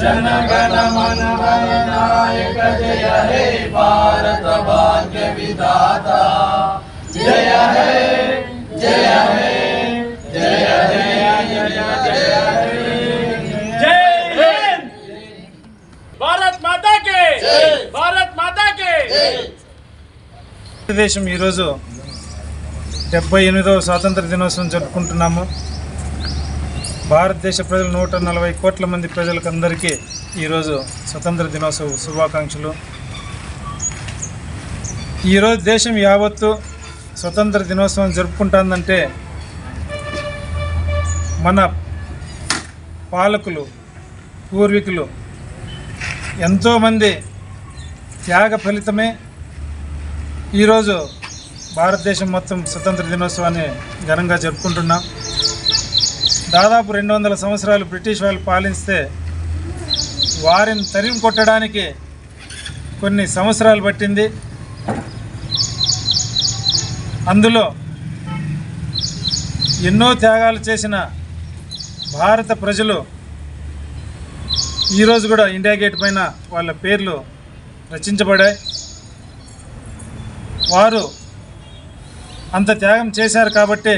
जनगण मन नायक जय हे भारत भाग्य विधाता जय हे जय हे जय हे जय जय हिंद भारत माता के भारत माता के భారతదేశం ఈరోజు డెబ్బై ఎనిమిదవ స్వాతంత్ర దినోత్సవం జరుపుకుంటున్నాము భారతదేశ ప్రజలు నూట నలభై కోట్ల మంది ప్రజలకు అందరికీ ఈరోజు స్వతంత్ర దినోత్సవ శుభాకాంక్షలు. ఈరోజు దేశం యావత్తు స్వతంత్ర దినోత్సవం జరుపుకుంటుందంటే మన పాలకులు పూర్వీకులు ఎంతోమంది త్యాగ ఫలితమే ఈరోజు భారతదేశం మొత్తం స్వతంత్ర దినోత్సవాన్ని ఘనంగా జరుపుకుంటున్నాం. దాదాపు రెండు వందల సంవత్సరాలు బ్రిటిష్ వాళ్ళు పాలిస్తే వారిని తరిమి కొట్టడానికి కొన్ని సంవత్సరాలు పట్టింది. అందులో ఎన్నో త్యాగాలు చేసిన భారత ప్రజలు ఈరోజు కూడా ఇండియా గేట్ పైన వాళ్ళ పేర్లు రచించబడాయి. వారు అంత త్యాగం చేశారు కాబట్టి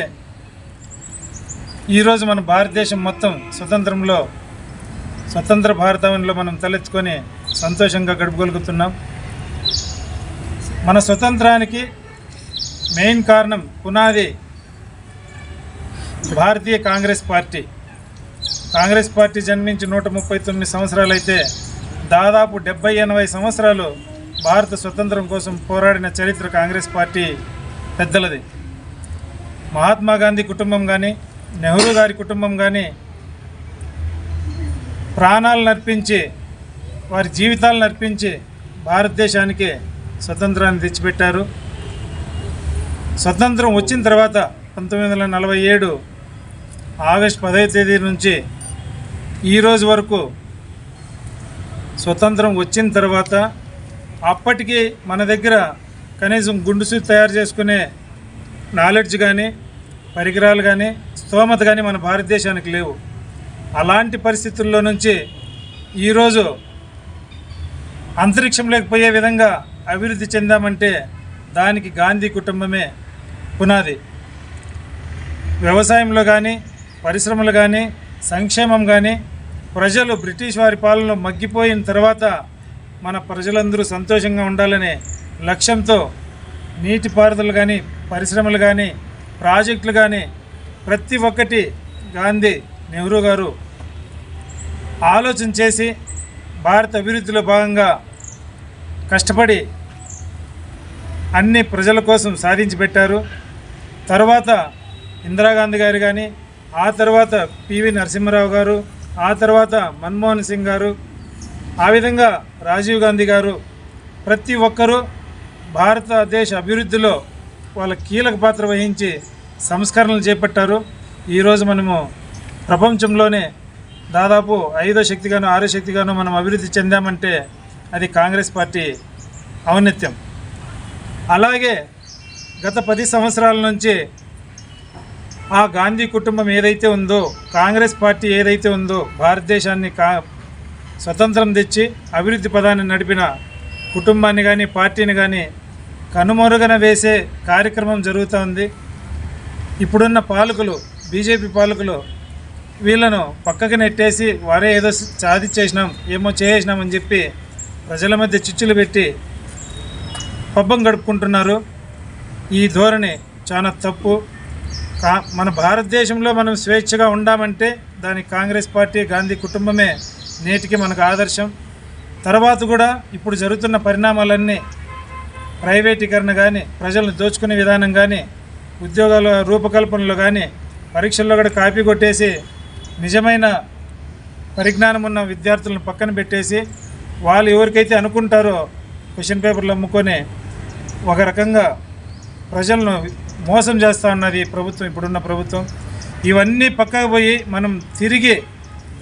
ఈరోజు మన భారతదేశం మొత్తం స్వతంత్రంలో స్వతంత్ర భారతంలో మనం తలెత్తుకొని సంతోషంగా గడపగలుగుతున్నాం. మన స్వతంత్రానికి మెయిన్ కారణం పునాది భారతీయ కాంగ్రెస్ పార్టీ. కాంగ్రెస్ పార్టీ జన్మించి నూట ముప్పై తొమ్మిది సంవత్సరాలు అయితే దాదాపు డెబ్బై ఎనభై సంవత్సరాలు భారత స్వతంత్రం కోసం పోరాడిన చరిత్ర కాంగ్రెస్ పార్టీ పెద్దలది. మహాత్మా గాంధీ కుటుంబం కానీ నెహ్రూ గారి కుటుంబం కానీ ప్రాణాలను అర్పించి వారి జీవితాలను అర్పించి భారతదేశానికి స్వతంత్రాన్ని తెచ్చిపెట్టారు. స్వతంత్రం వచ్చిన తర్వాత పంతొమ్మిది వందల నలభై ఏడు ఆగస్ట్ పదవ తేదీ నుంచి ఈ రోజు వరకు స్వతంత్రం వచ్చిన తర్వాత అప్పటికి మన దగ్గర కనీసం గుండు తయారు చేసుకునే నాలెడ్జ్ కానీ పరికరాలు కానీ స్తోమత కానీ మన భారతదేశానికి లేవు. అలాంటి పరిస్థితుల్లో నుంచి ఈరోజు అంతరిక్షంలోకి పోయే విధంగా అభివృద్ధి చెందామంటే దానికి గాంధీ కుటుంబమే పునాది. వ్యవసాయంలో కానీ పరిశ్రమలు కానీ సంక్షేమం కానీ ప్రజలు బ్రిటిష్ వారి పాలనలో మగ్గిపోయిన తర్వాత మన ప్రజలందరూ సంతోషంగా ఉండాలనే లక్ష్యంతో నీటిపారుదలు కానీ పరిశ్రమలు కానీ ప్రాజెక్టులు కానీ ప్రతి ఒక్కటి గాంధీ నెహ్రూ గారు ఆలోచన చేసి భారత అభివృద్ధిలో భాగంగా కష్టపడి అన్ని ప్రజల కోసం సాధించి పెట్టారు. తర్వాత ఇందిరాగాంధీ గారు కానీ ఆ తర్వాత పివి నరసింహారావు గారు ఆ తర్వాత మన్మోహన్ సింగ్ గారు ఆ విధంగా రాజీవ్ గాంధీ గారు ప్రతి ఒక్కరూ భారతదేశ అభివృద్ధిలో వాళ్ళ కీలక పాత్ర వహించి సంస్కరణలు చేపట్టారు. ఈరోజు మనము ప్రపంచంలోనే దాదాపు ఐదో శక్తిగాను ఆరో శక్తిగాను మనం అభివృద్ధి చెందామంటే అది కాంగ్రెస్ పార్టీ ఔన్నత్యం. అలాగే గత పది సంవత్సరాల నుంచి ఆ గాంధీ కుటుంబం ఏదైతే ఉందో కాంగ్రెస్ పార్టీ ఏదైతే ఉందో భారతదేశాన్ని కా స్వతంత్రం తెచ్చి అభివృద్ధి పదాన్ని నడిపిన కుటుంబాన్ని కానీ పార్టీని కానీ కనుమరుగన వేసే కార్యక్రమం జరుగుతోంది ఇప్పుడున్న పాలకులు బీజేపీ పాలకులు వీళ్ళను పక్కకి నెట్టేసి వారే ఏదో సాధించేసినాం ఏమో చేసేసినామని చెప్పి ప్రజల మధ్య చిచ్చులు పెట్టి పబ్బం గడుపుకుంటున్నారు. ఈ ధోరణి చాలా తప్పు. కా మన భారతదేశంలో మనం స్వేచ్ఛగా ఉండామంటే దానికి కాంగ్రెస్ పార్టీ గాంధీ కుటుంబమే నేటికి మనకు ఆదర్శం. తర్వాత కూడా ఇప్పుడు జరుగుతున్న పరిణామాలన్నీ ప్రైవేటీకరణ కానీ ప్రజలను దోచుకునే విధానం కానీ ఉద్యోగాల రూపకల్పనలో కానీ పరీక్షల్లో కూడా కాపీ కొట్టేసి నిజమైన పరిజ్ఞానం ఉన్న విద్యార్థులను పక్కన పెట్టేసి వాళ్ళు ఎవరికైతే అనుకుంటారో క్వశ్చన్ పేపర్లు అమ్ముకొని ఒక రకంగా ప్రజలను మోసం చేస్తూ ఉన్నది ప్రభుత్వం ఇప్పుడున్న ప్రభుత్వం. ఇవన్నీ పక్కకు పోయి మనం తిరిగి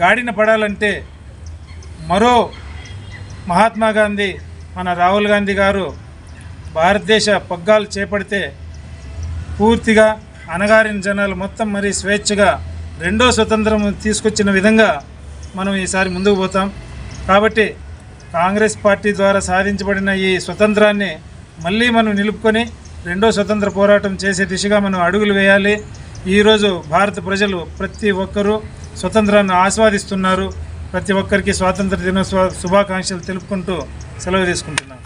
గాడిన పడాలంటే మరో మహాత్మా గాంధీ మన రాహుల్ గాంధీ గారు భారతదేశ పగ్గాలు చేపడితే పూర్తిగా అణగారిన జనాలు మొత్తం మరి స్వేచ్ఛగా రెండో స్వతంత్రం తీసుకొచ్చిన విధంగా మనం ఈసారి ముందుకు పోతాం. కాబట్టి కాంగ్రెస్ పార్టీ ద్వారా సాధించబడిన ఈ స్వతంత్రాన్ని మళ్ళీ మనం నిలుపుకొని రెండో స్వతంత్ర పోరాటం చేసే దిశగా మనం అడుగులు వేయాలి. ఈరోజు భారత ప్రజలు ప్రతి ఒక్కరూ స్వతంత్రాన్ని ఆస్వాదిస్తున్నారు. ప్రతి ఒక్కరికి స్వాతంత్ర దినోత్సవ శుభాకాంక్షలు తెలుపుకుంటూ సెలవు తీసుకుంటున్నాను